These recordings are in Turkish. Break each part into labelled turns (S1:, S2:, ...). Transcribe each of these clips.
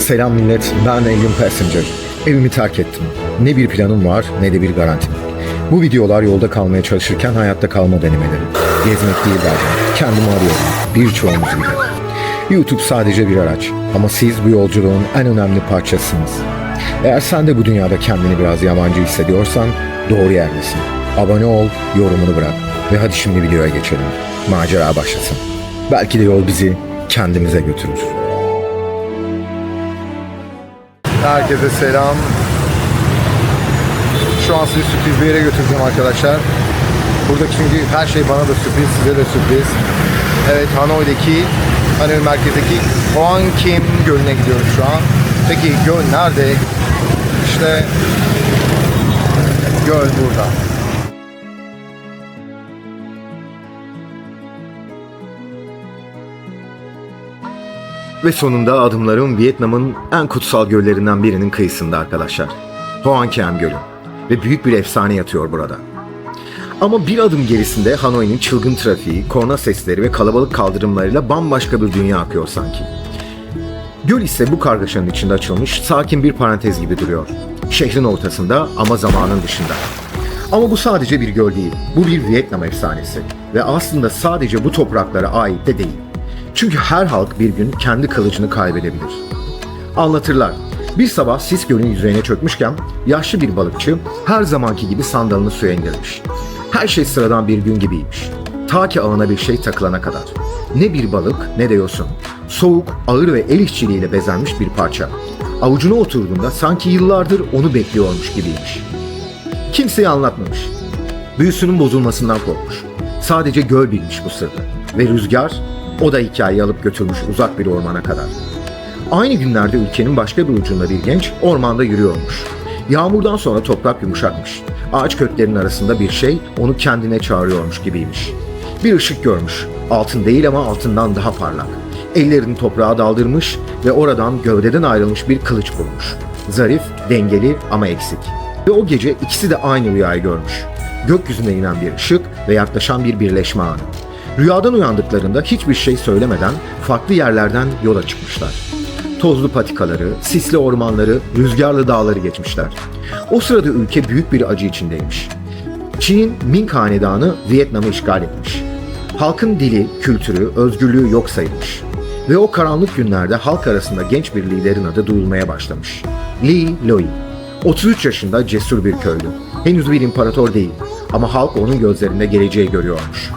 S1: Selam millet, ben Alien Passenger. Evimi terk ettim. Ne bir planım var ne de bir garantim. Bu videolar yolda kalmaya çalışırken hayatta kalma denemeleri. Gezmek değil derdim. Kendimi arıyorum. Birçoğumuz gibi. YouTube sadece bir araç. Ama siz bu yolculuğun en önemli parçasısınız. Eğer sen de bu dünyada kendini biraz yabancı hissediyorsan doğru yerdesin. Abone ol, yorumunu bırak. Ve hadi şimdi videoya geçelim. Macera başlasın. Belki de yol bizi kendimize götürür.
S2: Herkese selam. Şu an sizi sürpriz bir yere götüreceğim arkadaşlar. Burada çünkü her şey bana da sürpriz, size de sürpriz. Evet, Hanoi'deki, Hanoi merkezdeki Hoan Kim Gölü'ne gidiyoruz şu an. Peki göl nerede? İşte göl burada.
S1: Ve sonunda adımlarım Vietnam'ın en kutsal göllerinden birinin kıyısında arkadaşlar. Hoan Kiem Gölü. Ve büyük bir efsane yatıyor burada. Ama bir adım gerisinde Hanoi'nin çılgın trafiği, korna sesleri ve kalabalık kaldırımlarıyla bambaşka bir dünya akıyor sanki. Göl ise bu kargaşanın içinde açılmış sakin bir parantez gibi duruyor. Şehrin ortasında ama zamanın dışında. Ama bu sadece bir göl değil. Bu bir Vietnam efsanesi. Ve aslında sadece bu topraklara ait de değil. Çünkü her halk bir gün kendi kılıcını kaybedebilir. Anlatırlar. Bir sabah sis gölün yüzeyine çökmüşken yaşlı bir balıkçı her zamanki gibi sandalını suya indirmiş. Her şey sıradan bir gün gibiymiş. Ta ki ağına bir şey takılana kadar. Ne bir balık ne de yosun. Soğuk, ağır ve el işçiliğiyle bezenmiş bir parça. Avucuna oturduğunda sanki yıllardır onu bekliyormuş gibiymiş. Kimseye anlatmamış. Büyüsünün bozulmasından korkmuş. Sadece göl bilmiş bu sırrı. Ve rüzgar o da hikayeyi alıp götürmüş uzak bir ormana kadar. Aynı günlerde ülkenin başka bir ucunda bir genç ormanda yürüyormuş. Yağmurdan sonra toprak yumuşakmış. Ağaç köklerinin arasında bir şey onu kendine çağırıyormuş gibiymiş. Bir ışık görmüş. Altın değil ama altından daha parlak. Ellerini toprağa daldırmış ve oradan gövdeden ayrılmış bir kılıç bulmuş. Zarif, dengeli ama eksik. Ve o gece ikisi de aynı rüyayı görmüş. Gökyüzüne inen bir ışık ve yaklaşan bir birleşme anı. Rüyadan uyandıklarında hiçbir şey söylemeden farklı yerlerden yola çıkmışlar. Tozlu patikaları, sisli ormanları, rüzgarlı dağları geçmişler. O sırada ülke büyük bir acı içindeymiş. Çin'in Ming Hanedanı Vietnam'ı işgal etmiş. Halkın dili, kültürü, özgürlüğü yok sayılmış. Ve o karanlık günlerde halk arasında genç bir liderin adı duyulmaya başlamış. Li Loi. 33 yaşında cesur bir köylü. Henüz bir imparator değil ama halk onun gözlerinde geleceği görüyormuş.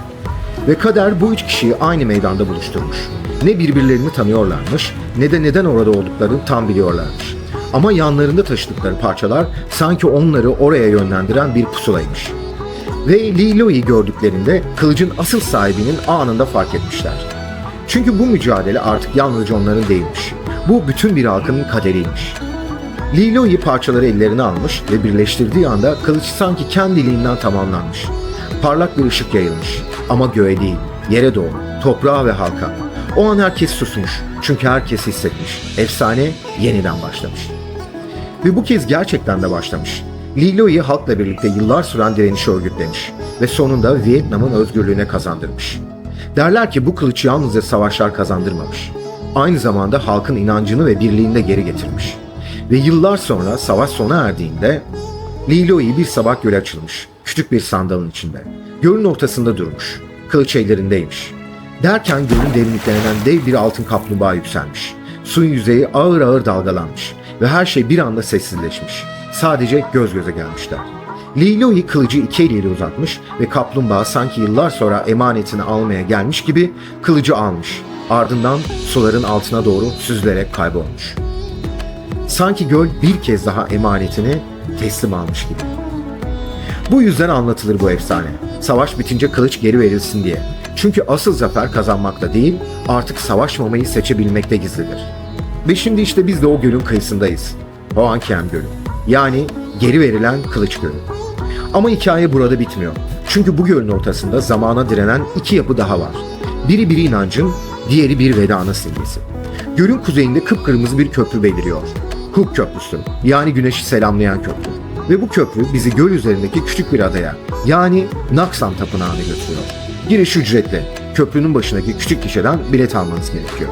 S1: Ve kader bu üç kişiyi aynı meydanda buluşturmuş. Ne birbirlerini tanıyorlarmış ne de neden orada olduklarını tam biliyorlarmış. Ama yanlarında taşıdıkları parçalar sanki onları oraya yönlendiren bir pusulaymış. Ve Li Loi'yi gördüklerinde kılıcın asıl sahibinin anında fark etmişler. Çünkü bu mücadele artık yalnızca onların değilmiş. Bu bütün bir halkın kaderiymiş. Li Loi parçaları ellerine almış ve birleştirdiği anda kılıç sanki kendiliğinden tamamlanmış. Parlak bir ışık yayılmış ama göğe değil, yere doğru, toprağa ve halka. O an herkes susmuş çünkü herkes hissetmiş. Efsane yeniden başlamış. Ve bu kez gerçekten de başlamış. Li Loi halkla birlikte yıllar süren direnişi örgütlemiş ve sonunda Vietnam'ın özgürlüğüne kazandırmış. Derler ki bu kılıç yalnızca savaşlar kazandırmamış. Aynı zamanda halkın inancını ve birliğini de geri getirmiş. Ve yıllar sonra savaş sona erdiğinde Li Loi bir sabah göle açılmış. Küçük bir sandalın içinde. Gölün ortasında durmuş. Kılıç ellerindeymiş. Derken gölün derinliklerinden dev bir altın kaplumbağa yükselmiş. Suyun yüzeyi ağır ağır dalgalanmış ve her şey bir anda sessizleşmiş. Sadece göz göze gelmişler. Li Loi kılıcı iki eliyle uzatmış ve kaplumbağa sanki yıllar sonra emanetini almaya gelmiş gibi kılıcı almış. Ardından suların altına doğru süzülerek kaybolmuş. Sanki göl bir kez daha emanetini teslim almış gibi. Bu yüzden anlatılır bu efsane. Savaş bitince kılıç geri verilsin diye. Çünkü asıl zafer kazanmakta değil, artık savaşmamayı seçebilmekte gizlidir. Ve şimdi işte biz de o gölün kıyısındayız. Hoan Kiem Gölü. Yani geri verilen kılıç gölü. Ama hikaye burada bitmiyor. Çünkü bu gölün ortasında zamana direnen iki yapı daha var. Biri bir inancın, diğeri bir vedanın simgesi. Gölün kuzeyinde kıpkırmızı bir köprü beliriyor. Cook Köprüsü, yani güneşi selamlayan köprü. Ve bu köprü bizi göl üzerindeki küçük bir adaya, yani Naksan Tapınağı'na götürüyor. Giriş ücretli. Köprünün başındaki küçük gişeden bilet almanız gerekiyor.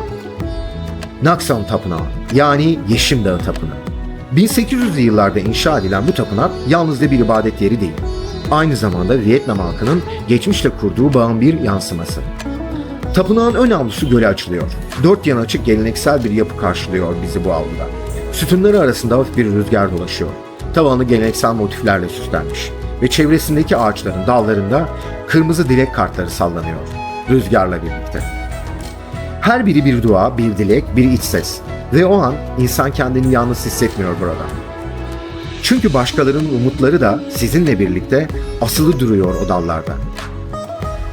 S1: Naksan Tapınağı yani Yeşim Dağı Tapınağı. 1800'lü yıllarda inşa edilen bu tapınak yalnızca bir ibadet yeri değil. Aynı zamanda Vietnam halkının geçmişle kurduğu bağın bir yansıması. Tapınağın ön avlusu göle açılıyor. Dört yan açık geleneksel bir yapı karşılıyor bizi bu avluda. Sütunları arasında hafif bir rüzgar dolaşıyor. Tavanı geleneksel motiflerle süslenmiş ve çevresindeki ağaçların dallarında kırmızı dilek kartları sallanıyor. Rüzgarla birlikte. Her biri bir dua, bir dilek, bir iç ses. Ve o an insan kendini yalnız hissetmiyor burada. Çünkü başkalarının umutları da sizinle birlikte asılı duruyor o dallarda.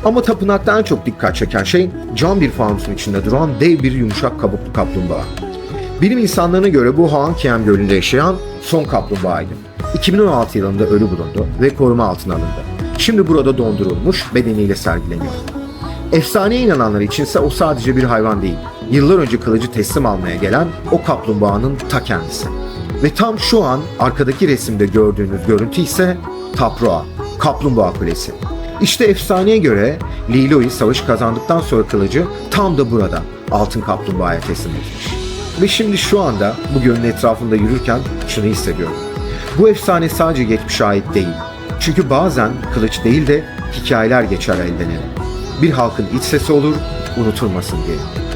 S1: Ama tapınakta en çok dikkat çeken şey cam bir fanusun içinde duran dev bir yumuşak kabuklu kaplumbağa. Bilim insanlarına göre bu Hoang Kiem Gölü'nde yaşayan son kaplumbağaydı. 2016 yılında ölü bulundu ve koruma altına alındı. Şimdi burada dondurulmuş bedeniyle sergileniyor. Efsaneye inananlar içinse o sadece bir hayvan değil. Yıllar önce kılıcı teslim almaya gelen o kaplumbağanın ta kendisi. Ve tam şu an arkadaki resimde gördüğünüz görüntü ise Taproa, Kaplumbağa Kulesi. İşte efsaneye göre Liloy savaşı kazandıktan sonra kılıcı tam da burada Altın Kaplumbağa'ya teslim etmiş. Ve şimdi şu anda bu gölün etrafında yürürken şunu hissediyorum. Bu efsane sadece geçmişe ait değil. Çünkü bazen kılıç değil de hikayeler geçer elden ele. Bir halkın iç sesi olur, unutulmasın diye.